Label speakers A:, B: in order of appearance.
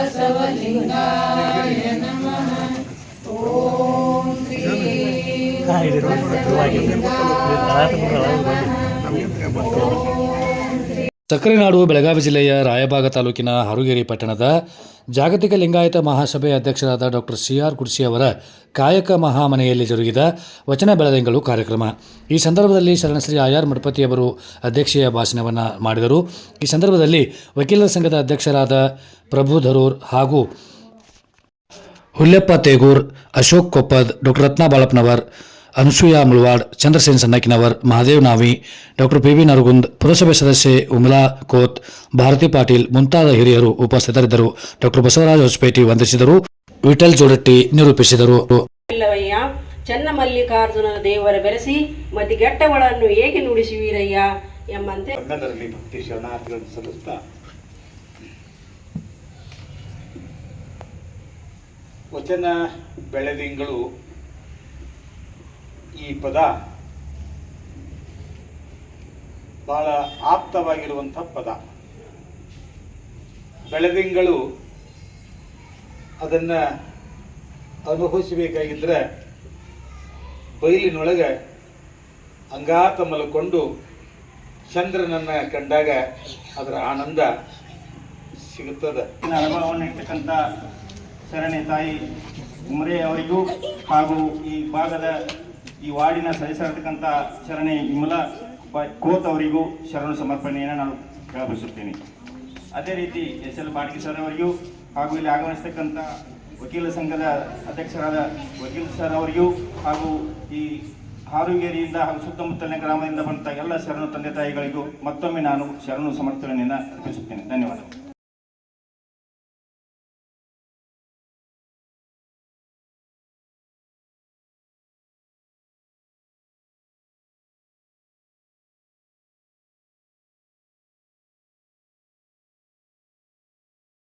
A: ಬಸವಲಿಂಗಾಯ ನಮಃ ಓಂ ಶ್ರೀ
B: ಸಕ್ಕರೆ ನಾಡು ಬೆಳಗಾವಿ ಜಿಲ್ಲೆಯ ರಾಯಭಾಗ ತಾಲೂಕಿನ ಹರುಗೇರಿ ಪಟ್ಟಣದ ಜಾಗತಿಕ ಲಿಂಗಾಯತ ಮಹಾಸಭೆ ಅಧ್ಯಕ್ಷರಾದ ಡಾಕ್ಟರ್ ಸಿ ಆರ್ ಕುರ್ಸಿ ಅವರ ಕಾಯಕ ಮಹಾಮನೆಯಲ್ಲಿ ಜರುಗಿದ ವಚನ ಬೆಳದಿಂಗಳು ಕಾರ್ಯಕ್ರಮ. ಈ ಸಂದರ್ಭದಲ್ಲಿ ಶರಣಶ್ರೀ ಆಯಾರ್ ಮಠಪತಿಯವರು ಅಧ್ಯಕ್ಷೀಯ ಭಾಷಣವನ್ನು ಮಾಡಿದರು. ಈ ಸಂದರ್ಭದಲ್ಲಿ ವಕೀಲರ ಸಂಘದ ಅಧ್ಯಕ್ಷರಾದ ಪ್ರಭು ಧರೂರ್ ಹಾಗೂ Hulleppa Tegur, Ashok Koppad, doctor Ratna Balappanavar Anusuya Mulawad Chandrasen Sannakinavar Mahadev Navi doctor P V Nargund ಪುರಸಭೆ ಸದಸ್ಯೆ ಉಮಲಾ ಕೋತ್ ಭಾರತಿ ಪಾಟೀಲ್ ಮುಂತಾದ ಹಿರಿಯರು ಉಪಸ್ಥಿತರಿದ್ದರು. ಡಾಕ್ಟರ್ ಬಸವರಾಜ್ ಹೊಸಪೇಟಿ ವಂದಿಸಿದರು. ವಿಠಲ್ ಜೋಡಟ್ಟಿ ನಿರೂಪಿಸಿದರು.
C: ಚನ್ನಮಲ್ಲಿಕಾರ್ಜುನ ದೇವರ ಬೆರೆಸಿ ಮತ್ತೆ ಗೆಟ್ಟಗಳನ್ನು ಹೇಗೆ ನುಡಿಸುವೀರಯ್ಯ ಎಂಬಂತೆ
D: ಭಕ್ತಿ ಶರಣಾರ್ಥಿಗಳನ್ನು ಸಲ್ಲಿಸ್ತಾ ವಚನ ಬೆಳೆದಿಂಗಳು ಈ ಪದ ಬಹಳ ಆಪ್ತವಾಗಿರುವಂಥ ಪದ. ಬೆಳದಿಂಗಳು ಅದನ್ನು ಅನುಭವಿಸಬೇಕಾಗಿದ್ದರೆ ಬಯಲಿನೊಳಗೆ ಅಂಗಾತ ಮಲಕೊಂಡು ಚಂದ್ರನನ್ನು ಕಂಡಾಗ ಅದರ ಆನಂದ ಸಿಗುತ್ತದೆ.
E: ಅನುಭವವನ್ನು ಇರ್ತಕ್ಕಂಥ ಸರಣಿ ತಾಯಿ ಉಮರೆ ಅವರಿಗೂ ಹಾಗೂ ಈ ಭಾಗದ ಈ ವಾರ್ಡಿನ ಸದಸ್ಯರಾಗಿರ್ತಕ್ಕಂಥ ಶರಣೆ ವಿಮಲಾ ಕೋತ್ ಅವರಿಗೂ ಶರಣು ಸಮರ್ಪಣೆಯನ್ನು ನಾನು ಕೇಳಬಯಸುತ್ತೇನೆ. ಅದೇ ರೀತಿ ಎಸ್ ಎಲ್ ಬಾಡ್ಗಿ ಸರ್ ಅವರಿಗೂ ಹಾಗೂ ಇಲ್ಲಿ ಆಗಮಿಸ್ತಕ್ಕಂಥ ವಕೀಲ ಸಂಘದ ಅಧ್ಯಕ್ಷರಾದ ವಕೀಲ್ ಸರ್ ಅವರಿಗೂ ಹಾಗೂ ಈ ಹಾರುಗೇರಿಯಿಂದ ಹಾಗೂ ಸುತ್ತಮುತ್ತಲಿನ ಗ್ರಾಮದಿಂದ ಬಂದ ಎಲ್ಲ ಶರಣು ತಂದೆ ತಾಯಿಗಳಿಗೂ ಮತ್ತೊಮ್ಮೆ ನಾನು ಶರಣು ಸಮರ್ಥನೆಯನ್ನು ಅರ್ಪಿಸುತ್ತೇನೆ. ಧನ್ಯವಾದಗಳು.